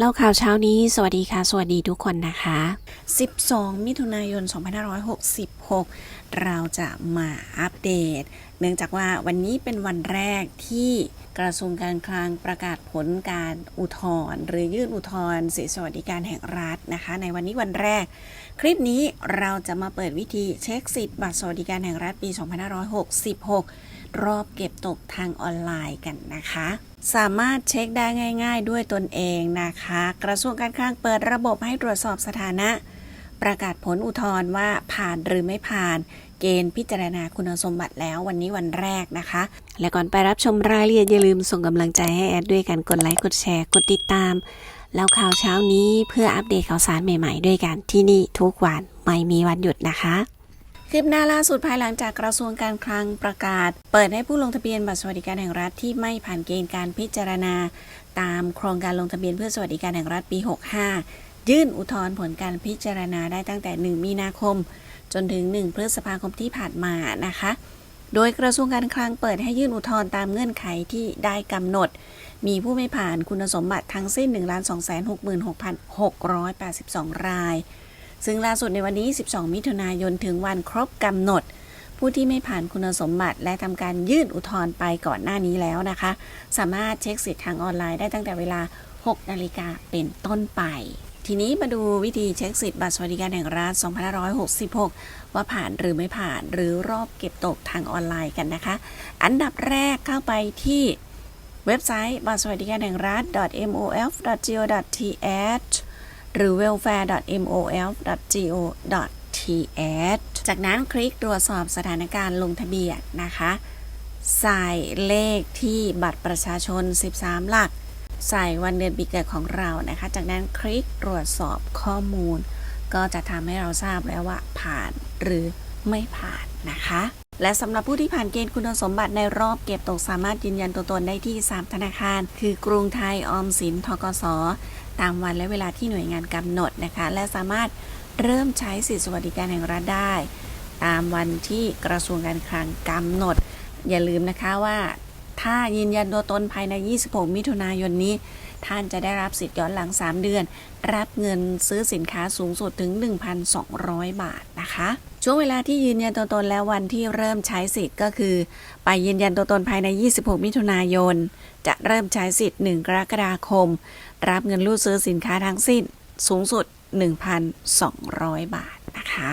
เล่าข่าวเช้านี้ สวัสดีค่ะ สวัสดีทุกคนนะคะ 12 มิถุนายน 2566 เราจะมาอัปเดต เนื่องจากว่าวันนี้เป็นวันแรกที่กระทรวงการคลังประกาศผลการอุทธรณ์หรือยื่นอุทธรณ์สิทธิสวัสดิการแห่งรัฐนะคะ ในวันนี้วันแรก คลิปนี้เราจะมาเปิดวิธีเช็คสิทธิ์บัตรสวัสดิการแห่งรัฐปี 2566 รอบเก็บตกทางออนไลน์กันนะคะ สามารถเช็คได้ง่าย ๆ ด้วยตนเองนะคะ กระทรวงการคลังเปิดระบบให้ตรวจสอบสถานะ ประกาศผลอุทธรณ์ว่าผ่านหรือไม่ผ่าน เกณฑ์พิจารณาคุณสมบัติแล้ววันนี้วันแรกนะคะ และก่อนไปรับชมรายละเอียดอย่าลืมส่งกำลังใจให้แอดด้วยกันกดไลค์กดแชร์กดติดตาม แล้วข่าวเช้านี้เพื่ออัปเดตข่าวสารใหม่ ๆ ด้วยกันที่นี่ทุกวันไม่มีวันหยุดนะคะ คืบหน้าล่าสุดภายหลังจากกระทรวงการคลังประกาศ เปิดให้ผู้ลงทะเบียนบัตรสวัสดิการแห่งรัฐที่ไม่ผ่านเกณฑ์การพิจารณา ตามโครงการลงทะเบียนเพื่อสวัสดิการแห่งรัฐปี 65 ยื่นอุทธรณ์ผลการพิจารณาได้ตั้งแต่ 1 มีนาคม จนถึง 1 พฤษภาคมที่ผ่านมานะคะ โดยกระทรวงการคลังเปิดให้ยื่นอุทธรณ์ตามเงื่อนไขที่ได้กำหนด มีผู้ไม่ผ่านคุณสมบัติทั้งสิ้น 1 2 6 6 6 8 2 ราย ซึ่งล่าสุดในวันนี้ 12 มิถุนายนถึงวันครบกำหนด ผู้ที่ไม่ผ่านคุณสมบัติและทำการยื่นอุทธรณ์ไปก่อนหน้านี้แล้วนะคะ สามารถเช็คสิทธิ์ทางออนไลน์ได้ตั้งแต่เวลา 6 นาฬิกาเป็นต้นไปทีนี้มาดูวิธีเช็คสิทธิ์บัตรสวัสดิการแห่งรัฐ 2566 ว่าผ่านหรือไม่ผ่านหรือรอบเก็บตกทางออนไลน์กันนะคะ อันดับแรกเข้าไปที่เว็บไซต์บัตรสวัสดิการแห่งรัฐ mof.go.th หรือ welfare.mof.go.th จากนั้นคลิกตรวจสอบสถานการณ์ลงทะเบียนนะคะ ใส่เลขที่บัตรประชาชน 13 หลัก ใส่วันเดือนปีเกิดของเรานะคะ จากนั้นคลิกตรวจสอบข้อมูล ก็จะทำให้เราทราบแล้วว่าผ่านหรือไม่ผ่านนะคะ และสำหรับผู้ที่ผ่านเกณฑ์คุณสมบัติในรอบเก็บตกสามารถยืนยันตัวตนได้ที่ 3 ธนาคาร คือกรุงไทยออมสินทกส ตามวันและเวลาที่หน่วยงานกำหนดนะคะ และสามารถเริ่มใช้สิทธิสวัสดิการแห่งรัฐได้ ตามวันที่กระทรวงการคลังกำหนด อย่าลืมนะคะว่า ถ้ายืนยันตัวตนภายใน 26 มิถุนายนนี้ ท่านจะได้รับสิทธิ์ย้อนหลัง 3 เดือน รับเงินซื้อสินค้าสูงสุดถึง 1,200 บาทนะคะช่วงเวลาที่ยืนยันตัวตนแล้ววันที่เริ่มใช้สิทธิ์ก็คือ ไปยืนยันตัวตนภายใน 26 มิถุนายน จะเริ่มใช้สิทธิ์ 1 กรกฎาคม รับเงินรูดซื้อสินค้าทั้งสิ้นสูงสุด 1,200 บาทนะคะ